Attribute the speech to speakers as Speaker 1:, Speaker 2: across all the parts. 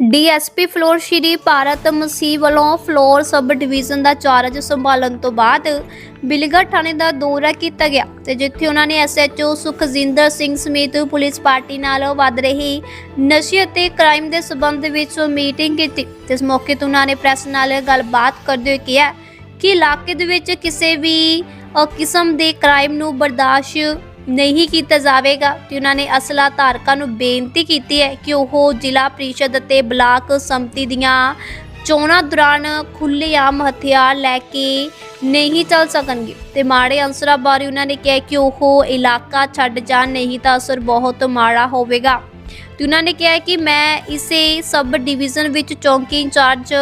Speaker 1: DSP Phillaur Shri Bharat Masih ਵੱਲੋਂ Phillaur sub division ਦਾ charge ਸੰਭਾਲਣ ਤੋਂ ਬਾਅਦ ਬਿਲਗਾ ਥਾਣੇ ਦਾ ਦੌਰਾ ਕੀਤਾ ਗਿਆ ਤੇ ਜਿੱਥੇ ਉਹਨਾਂ ਨੇ ਐਸਐਚਓ ਸੁਖਜਿੰਦਰ ਸਿੰਘ ਸਮੇਤ ਪੁਲਿਸ ਪਾਰਟੀ ਨਾਲ ਵੱਧ ਰਹੀ ਨਸ਼ੇ ਅਤੇ ਕ੍ਰਾਈਮ ਦੇ ਸਬੰਧ ਵਿੱਚ ਮੀਟਿੰਗ ਕੀਤੀ। ਤੇ ਇਸ ਮੌਕੇ ਤੇ ਉਹਨਾਂ ਨੇ ਪ੍ਰੈਸ ਨਾਲ ਗੱਲਬਾਤ ਕਰਦੇ ਹੋਏ ਕਿਹਾ ਕਿ ਇਲਾਕੇ ਦੇ ਵਿੱਚ ਕਿਸੇ ਵੀ ਕਿਸਮ ਦੇ ਕ੍ਰਾਈਮ ਨੂੰ ਬਰਦਾਸ਼ਤ ਨਹੀਂ ਕੀਤਾ ਜਾਵੇਗਾ ਤੇ ਉਹਨਾਂ ਨੇ ਅਸਲਾ ਧਾਰਕਾਂ ਨੂੰ ਬੇਨਤੀ ਕੀਤੀ ਹੈ ਕਿ ਉਹ ਜ਼ਿਲ੍ਹਾ ਪ੍ਰੀਸ਼ਦ ਅਤੇ ਬਲਾਕ ਸੰਮਤੀ ਦੀਆਂ ਚੋਣਾਂ ਦੌਰਾਨ ਖੁੱਲ੍ਹੇਆਮ ਹਥਿਆਰ ਲੈ ਕੇ ਨਹੀਂ ਚੱਲ ਸਕਣਗੇ। ਤੇ ਮਾੜੇ ਅਨਸਰਾਂ ਬਾਰੇ ਉਹਨਾਂ ਨੇ ਕਿਹਾ ਕਿ ਉਹ ਇਲਾਕਾ ਛੱਡ ਜਾਣ, ਨਹੀਂ ਤਾਂ ਅਸਰ ਬਹੁਤ ਮਾੜਾ ਹੋਵੇਗਾ। ਤੇ ਉਹਨਾਂ ਨੇ ਕਿਹਾ ਕਿ ਮੈਂ ਇਸੇ ਸਬ ਡਿਵੀਜ਼ਨ ਵਿੱਚ ਚੌਂਕੀ ਇੰਚਾਰਜ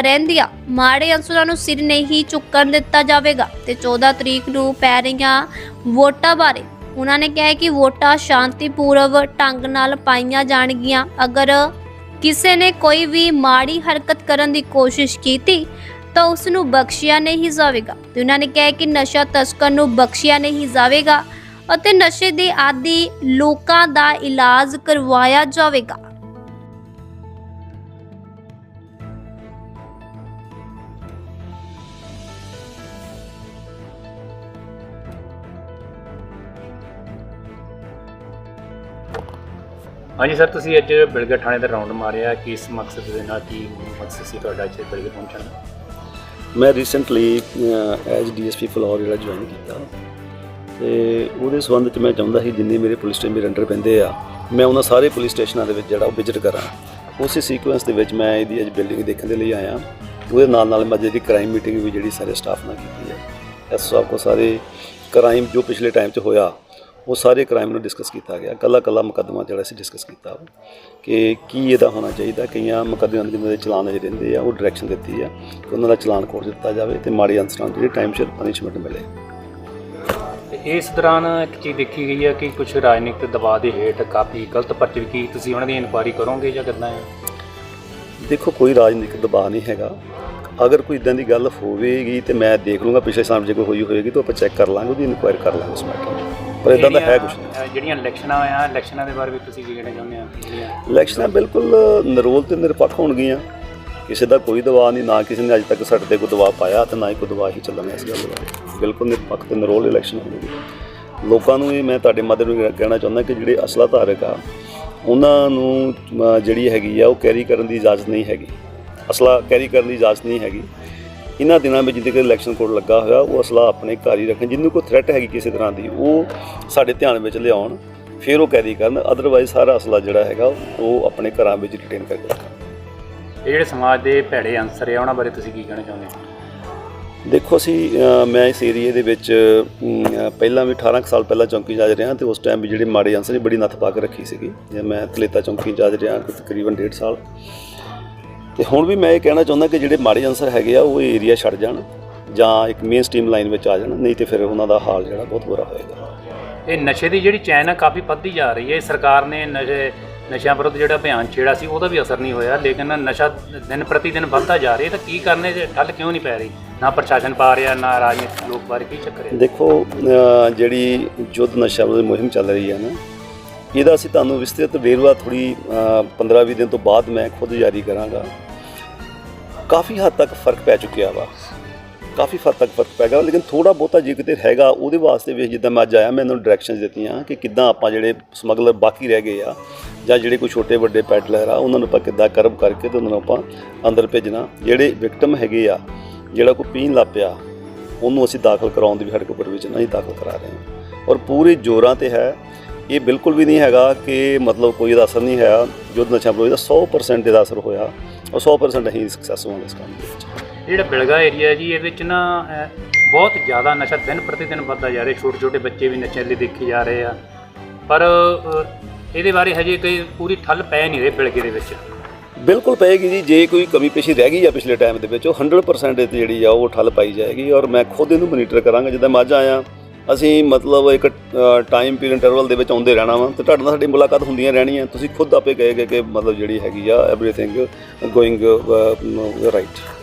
Speaker 1: ਰਹਿੰਦੀਆਂ ਮਾੜੇ ਅਨਸਰਾਂ ਨੂੰ ਸਿਰ ਨਹੀਂ ਚੁੱਕਣ ਦਿੱਤਾ ਜਾਵੇਗਾ ਤੇ 14 ਤਰੀਕ ਨੂੰ ਪੈ ਰਹੀਆਂ ਵੋਟਾਂ ਬਾਰੇ ਉਹਨਾਂ ਨੇ ਕਿਹਾ ਕਿ ਵੋਟਾਂ ਸ਼ਾਂਤੀਪੂਰਵ ਢੰਗ ਨਾਲ ਪਾਈਆਂ ਜਾਣਗੀਆਂ। ਅਗਰ ਕਿਸੇ ਨੇ ਕੋਈ ਵੀ ਮਾੜੀ ਹਰਕਤ ਕਰਨ ਦੀ ਕੋਸ਼ਿਸ਼ ਕੀਤੀ, ਤਾਂ ਉਸ ਨੂੰ ਬਖਸ਼ਿਆ ਨਹੀਂ ਜਾਵੇਗਾ। ਤੇ ਉਹਨਾਂ ਨੇ ਕਿਹਾ ਕਿ ਨਸ਼ਾ ਤਸਕਰ ਨੂੰ ਬਖਸ਼ਿਆ ਨਹੀਂ ਜਾਵੇਗਾ ਅਤੇ ਨਸ਼ੇ ਦੇ ਆਦੀ ਲੋਕਾਂ ਦਾ ਇਲਾਜ ਕਰਵਾਇਆ ਜਾਵੇਗਾ।
Speaker 2: ਹਾਂਜੀ ਸਰ, ਤੁਸੀਂ ਅੱਜ ਬਿਲਗਾ ਥਾਣੇ ਦਾ ਰਾਉਂਡ ਮਾਰਿਆ। ਕਿਸ ਮਕਸਦ ਦੇ ਨਾਲ, ਕੀ ਮਕਸਦ ਸੀ ਤੁਹਾਡਾ ਇੱਥੇ ਬਿਲਗੇ ਪਹੁੰਚਣ ਦਾ?
Speaker 3: ਮੈਂ ਰੀਸੈਂਟਲੀ ਐਜ ਡੀਐਸਪੀ ਫਲੋਰ ਜਿਹੜਾ ਜੁਆਇਨ ਕੀਤਾ। ਤੇ ਉਹਦੇ ਸੰਬੰਧ ਚ ਮੈਂ ਚਾਹੁੰਦਾ ਸੀ, ਜਿੰਨੇ ਮੇਰੇ ਪੁਲਿਸ ਸਟੇਸ਼ਨ ਮੇਰੇ ਅੰਡਰ ਪੈਂਦੇ ਆ, ਮੈਂ ਉਹਨਾਂ ਸਾਰੇ ਪੁਲਿਸ ਸਟੇਸ਼ਨਾਂ ਦੇ ਵਿੱਚ ਜਿਹੜਾ ਉਹ ਵਿਜ਼ਿਟ ਕਰਾਂ। ਉਸੇ ਸੀਕੁਐਂਸ ਦੇ ਵਿੱਚ ਮੈਂ ਇਹਦੀ ਅੱਜ ਬਿਲਡਿੰਗ ਦੇਖਣ ਦੇ ਲਈ ਆਇਆ। ਉਹਦੇ ਨਾਲ ਨਾਲ ਮੈਂ ਜਿਹੜੀ ਕ੍ਰਾਈਮ ਮੀਟਿੰਗ ਵੀ ਜਿਹੜੀ ਸਾਰੇ ਸਟਾਫ ਨਾਲ ਕੀਤੀ ਹੈ। ਐਸ ਸਾਹਿਬ ਕੋ ਸਾਰੇ ਕ੍ਰਾਈਮ ਜੋ ਪਿਛਲੇ ਟਾਈਮ 'ਚ ਹੋਇਆ ਉਹ ਸਾਰੇ ਕ੍ਰਾਈਮ ਨੂੰ ਡਿਸਕਸ ਕੀਤਾ ਗਿਆ। ਕੱਲਾ ਕੱਲਾ ਮੁਕੱਦਮਾ ਜਿਹੜਾ ਸੀ ਡਿਸਕਸ ਕੀਤਾ ਕਿ ਕੀ ਇਹਦਾ ਹੋਣਾ ਚਾਹੀਦਾ ਕਈਆਂ ਮੁਕੱਦਮਿਆਂ ਦੇ ਜਿਹਨਾਂ ਦੇ ਚਲਾਨ ਅਜੇ ਰਹਿੰਦੇ ਆ ਉਹ ਡਾਇਰੈਕਸ਼ਨ ਦਿੱਤੀ ਆ ਕਿ ਉਹਨਾਂ ਦਾ ਚਲਾਨ ਕੋਟ ਦਿੱਤਾ ਜਾਵੇ ਤੇ ਮਾੜੀ ਅਨਸਰਾਂ ਨੂੰ ਜਿਹੜੀ ਟਾਈਮ ਸਿਰ ਪਨਿਸ਼ਮੈਂਟ ਮਿਲੇ।
Speaker 2: ਇਸ ਦੌਰਾਨ ਇੱਕ ਚੀਜ਼ ਦੇਖੀ ਗਈ ਹੈ ਕਿ ਕੁਝ ਰਾਜਨੀਤਿਕ ਦਬਾਅ ਦੇ ਹੇਠ ਕਾਫੀ ਗਲਤ ਪਰਚੇ ਵੀ ਕੀ ਤੁਸੀਂ ਉਹਨਾਂ ਦੀ ਇਨਕੁਆਇਰੀ ਕਰੋਗੇ ਜਾਂ ਕਿੱਦਾਂ ਹੈ
Speaker 3: ਦੇਖੋ ਕੋਈ ਰਾਜਨੀਤਿਕ ਦਬਾਅ ਨਹੀਂ ਹੈਗਾ। ਅਗਰ ਕੋਈ ਇਦਾਂ ਦੀ ਗੱਲ ਹੋਵੇਗੀ ਤੇ ਮੈਂ ਦੇਖ ਲੂੰਗਾ ਪਿਛਲੇ ਸਾਲ ਜੇ ਕੋਈ ਹੋਈ ਹੋਏਗੀ ਤਾਂ ਆਪਾਂ ਚੈੱਕ ਕਰ ਲਾਂਗੇ ਉਹਦੀ ਇਨਕੁਆਇਰ ਕਰ ਲਾਂਗੇ ਉਸ ਮੈਟਰ ਪਰ ਇਦਾਂ ਦਾ ਹੈ ਕੁਝ ਨਹੀਂ।
Speaker 2: ਜਿਹੜੀਆਂ- ਇਲੈਕਸ਼ਨਾਂ ਆ ਇਲੈਕਸ਼ਨਾਂ ਦੇ ਬਾਰੇ ਵੀ ਤੁਸੀਂ ਕੀ ਕਹਿਣਾ ਚਾਹੁੰਦੇ ਆ
Speaker 3: ਇਲੈਕਸ਼ਨਾਂ ਬਿਲਕੁਲ ਨਿਰੋਲ ਤੇ ਨਿਰਪੱਖ ਹੋਣਗੀਆਂ। ਕਿਸੇ ਦਾ ਕੋਈ ਦਬਾਅ ਨਹੀਂ ਨਾ ਕਿਸੇ ਨੇ ਅੱਜ ਤੱਕ ਸਾਡੇ ਤੇ ਕੋਈ ਦਬਾਅ ਪਾਇਆ ਤੇ ਨਾ ਹੀ ਕੋਈ ਦਬਾਅ ਹੀ ਚੱਲਣਾ ਇਸ ਗੱਲ ਦਾ। ਬਿਲਕੁਲ ਨਿਰਪੱਖ ਤੇ ਨਿਰੋਲ ਇਲੈਕਸ਼ਨ ਹੋਣਗੇ। ਲੋਕਾਂ ਨੂੰ ਇਹ ਮੈਂ ਤੁਹਾਡੇ ਮਾਧਿਅਮ ਨੂੰ ਕਹਿਣਾ ਚਾਹੁੰਦਾ ਕਿ ਜਿਹੜੇ ਅਸਲਾ ਧਾਰਕ ਆ ਉਹਨਾਂ ਨੂੰ ਜਿਹੜੀ ਹੈਗੀ ਆ ਉਹ ਕੈਰੀ ਕਰਨ ਦੀ ਇਜਾਜ਼ਤ ਨਹੀਂ ਹੈਗੀ। ਅਸਲਾ ਕੈਰੀ ਕਰਨ ਦੀ ਇਜਾਜ਼ਤ ਨਹੀਂ ਹੈਗੀ। ਇਹਨਾਂ ਦਿਨਾਂ ਵਿੱਚ ਜਿੱਦੇ ਇਲੈਕਸ਼ਨ ਕੋਡ ਲੱਗਾ ਹੋਇਆ ਉਹ ਅਸਲਾ ਆਪਣੇ ਘਰ ਹੀ ਰੱਖਣ। ਜਿਹਨੂੰ ਕੋਈ ਥ੍ਰੈਟ ਹੈਗੀ ਕਿਸੇ ਤਰ੍ਹਾਂ ਦੀ ਉਹ ਸਾਡੇ ਧਿਆਨ ਵਿੱਚ ਲਿਆਉਣ ਫਿਰ ਉਹ ਕੈਰੀ ਕਰਨ। ਅਦਰਵਾਈਜ਼ ਸਾਰਾ ਅਸਲਾ ਜਿਹੜਾ ਹੈਗਾ ਉਹ ਆਪਣੇ ਘਰਾਂ ਵਿੱਚ ਰਿਟੇਨ ਕਰਕੇ ਰੱਖਣ।
Speaker 2: ਇਹ ਜਿਹੜੇ ਸਮਾਜ ਦੇ ਭੈੜੇ ਅੰਸਰ ਆ ਉਹਨਾਂ ਬਾਰੇ ਤੁਸੀਂ ਕੀ ਕਹਿਣਾ ਚਾਹੁੰਦੇ ਹੋ
Speaker 3: ਦੇਖੋ ਅਸੀਂ ਮੈਂ ਇਸ ਏਰੀਏ ਦੇ ਵਿੱਚ ਪਹਿਲਾਂ ਵੀ 18 ਕੁ ਸਾਲ ਪਹਿਲਾਂ ਚੌਂਕੀ ਇੰਚਾਰਜ ਰਿਹਾ ਤੇ ਉਸ ਟਾਈਮ ਵੀ ਜਿਹੜੇ ਮਾੜੇ ਅੰਸਰ ਸੀ ਬੜੀ ਨੱਥ ਪਾ ਕੇ ਰੱਖੀ ਸੀਗੀ। ਜੇ ਮੈਂ ਤਲੇਤਾ ਚੌਂਕੀ ਇੰਚਾਰਜ ਰਿਹਾ ਤਕਰੀਬਨ 1.5 ਸਾਲ। ਤੇ ਹੁਣ ਵੀ ਮੈਂ ਇਹ ਕਹਿਣਾ ਚਾਹੁੰਦਾ ਕਿ ਜਿਹੜੇ ਮਾੜੇ ਅੰਸਰ ਹੈਗੇ ਆ ਉਹ ਏਰੀਆ ਛੱਡ ਜਾਣ ਜਾਂ ਇੱਕ ਮੇਨ ਸਟ੍ਰੀਮ ਲਾਈਨ ਵਿੱਚ ਆ ਜਾਣ ਨਹੀਂ ਤੇ ਫਿਰ ਉਹਨਾਂ ਦਾ ਹਾਲ ਜਿਹੜਾ ਬਹੁਤ ਬੁਰਾ ਹੋਏਗਾ।
Speaker 2: ਇਹ ਨਸ਼ੇ ਦੀ ਜਿਹੜੀ ਚੈਨ ਆ ਕਾਫੀ ਵੱਧਦੀ ਜਾ ਰਹੀ ਹੈ। ਸਰਕਾਰ ਨੇ ਨਸ਼ੇ ਨਸ਼ਿਆਂ ਵਿਰੁੱਧ ਜਿਹੜਾ ਅਭਿਆਨ ਛੇੜਾ ਸੀ ਉਹਦਾ ਵੀ ਅਸਰ ਨਹੀਂ ਹੋਇਆ ਲੇਕਿਨ ਨਸ਼ਾ ਦਿਨ ਪ੍ਰਤੀ ਦਿਨ ਵੱਧਦਾ ਜਾ ਰਿਹਾ। ਤਾਂ ਕੀ ਕਰਨੇ ਤੇ ਠੱਲ ਕਿਉਂ ਨਹੀਂ ਪੈ ਰਹੀ? ਨਾ ਪ੍ਰਸ਼ਾਸਨ ਪਾ ਰਿਹਾ ਨਾ ਰਾਜਨੀਤਿਕ ਲੋਕ ਬਾਰੇ ਕੀ ਚੱਕਰ ਹੈ?
Speaker 3: ਦੇਖੋ ਜਿਹੜੀ ਯੁੱਧ ਨਸ਼ਾ ਵਿਰੋਧੀ ਮੁਹਿੰਮ ਚੱਲ ਰਹੀ ਹੈ ਨਾ ਇਹਦਾ ਅਸੀਂ ਤੁਹਾਨੂੰ ਵਿਸਤ੍ਰਿਤ ਵੇਰਵਾ ਥੋੜੀ 15-20 ਦਿਨ ਤੋਂ ਬਾਅਦ ਮੈਂ ਖੁਦ ਜਾਰੀ ਕਰਾਂਗਾ। ਕਾਫੀ ਹੱਦ ਤੱਕ ਫ਼ਰਕ ਪੈ ਚੁੱਕਿਆ ਵਾ। ਕਾਫੀ ਹੱਦ ਤੱਕ ਫ਼ਰਕ ਪੈ ਗਿਆ ਲੇਕਿਨ ਥੋੜਾ ਬਹੁਤਾ ਜੇ ਕਿਤੇ ਹੈਗਾ, ਉਹਦੇ ਵਾਸਤੇ ਵੀ ਜਿੱਦਾਂ ਮੈਂ ਅੱਜ ਆਇਆ, ਮੈਂ ਇਹਨਾਂ ਨੂੰ ਡਾਇਰੈਕਸ਼ਨਸ ਦਿੱਤੀਆਂ ਕਿ ਕਿੱਦਾਂ ਆਪਾਂ ਜਿਹੜੇ ਸਮਗਲਰ ਬਾਕੀ ਰਹਿ ਗਏ ਆ, ਜਾਂ ਜਿਹੜੇ ਕੋਈ ਛੋਟੇ ਵੱਡੇ ਪੈਡਲਰ ਆ, ਉਹਨਾਂ ਨੂੰ ਆਪਾਂ ਕਿੱਦਾਂ ਕਰਬ ਕਰਕੇ ਤੇ ਉਹਨਾਂ ਨੂੰ ਆਪਾਂ ਅੰਦਰ ਭੇਜਣਾ। ਜਿਹੜੇ ਵਿਕਟਮ ਹੈਗੇ ਆ, ਜਿਹੜਾ ਕੋਈ ਪੀਣ ਲੱਗ ਪਿਆ, ਉਹਨੂੰ ਅਸੀਂ ਦਾਖਲ ਕਰਾਉਣ ਦੀ ਵੀ ਸਾਡੇ ਕੋਲ ਪ੍ਰੋਵੀਜ਼ਨ ਅਸੀਂ ਦਾਖਲ ਕਰਾ ਰਹੇ। ਹਾਂ ਔਰ ਪੂਰੇ ਜ਼ੋਰਾਂ ਤੇ ਹੈ ਇਹ ਬਿਲਕੁਲ ਵੀ ਨਹੀਂ ਹੈਗਾ ਕਿ ਮਤਲਬ ਕੋਈ ਇਹਦਾ ਅਸਰ ਨਹੀਂ ਹੈ ਯੁੱਧ ਨਸ਼ਾ ਵਿਰੋਧੀ ਦਾ 100% ਇਹਦਾ ਅਸਰ ਹੋਇਆ ਔਰ 100% ਅਸੀਂ ਸਕਸੈਸ ਹੋਵਾਂਗੇ ਇਸ ਕੰਮ ਦੇ ਵਿੱਚ।
Speaker 2: ਜਿਹੜਾ ਬਿਲਗਾ ਏਰੀਆ ਜੀ ਇਹਦੇ ਵਿੱਚ ਨਾ ਬਹੁਤ ਜ਼ਿਆਦਾ ਨਸ਼ਾ ਦਿਨ ਪ੍ਰਤੀ ਦਿਨ ਵੱਧਦਾ ਜਾ ਰਿਹਾ ਛੋਟੇ ਛੋਟੇ ਬੱਚੇ ਵੀ ਨਸ਼ੇ ਲਈ ਦੇਖੇ ਜਾ ਰਹੇ ਆ। ਪਰ ਇਹਦੇ ਬਾਰੇ ਹਜੇ ਕੋਈ ਪੂਰੀ ਠੱਲ ਪੈ ਨਹੀਂ ਰਹੀ ਬਿਲਗੇ ਦੇ ਵਿੱਚ।
Speaker 3: ਬਿਲਕੁਲ ਪਏਗੀ ਜੀ ਜੇ ਕੋਈ ਕਮੀ ਪੇਸ਼ੀ ਰਹਿ ਗਈ ਆ ਪਿਛਲੇ ਟਾਈਮ ਦੇ ਵਿੱਚ ਉਹ 100% ਇਹ 'ਤੇ ਜਿਹੜੀ ਆ ਉਹ ਠੱਲ ਪਾਈ ਜਾਏਗੀ ਔਰ ਮੈਂ ਖੁਦ ਇਹਨੂੰ ਮੋਨੀਟਰ ਕਰਾਂਗਾ ਜਿੱਦਾਂ ਮੈਂ ਅੱਜ ਆਇਆ ਅਸੀਂ ਮਤਲਬ ਇੱਕ ਟਾਈਮ ਪੀਰੀਅਡ ਇੰਟਰਵਲ ਦੇ ਵਿੱਚ ਆਉਂਦੇ ਰਹਿਣਾ ਵਾ ਤੇ ਤੁਹਾਡੇ ਨਾਲ ਸਾਡੀ ਮੁਲਾਕਾਤ ਹੁੰਦੀਆਂ ਰਹਿਣੀਆਂ। ਤੁਸੀਂ ਖੁਦ ਆਪੇ ਕਹੇਗੇ ਕਿ ਮਤਲਬ ਜਿਹੜੀ ਹੈਗੀ ਆ ਐਵਰੀਥਿੰਗ ਗੋਇੰਗ ਰਾਈਟ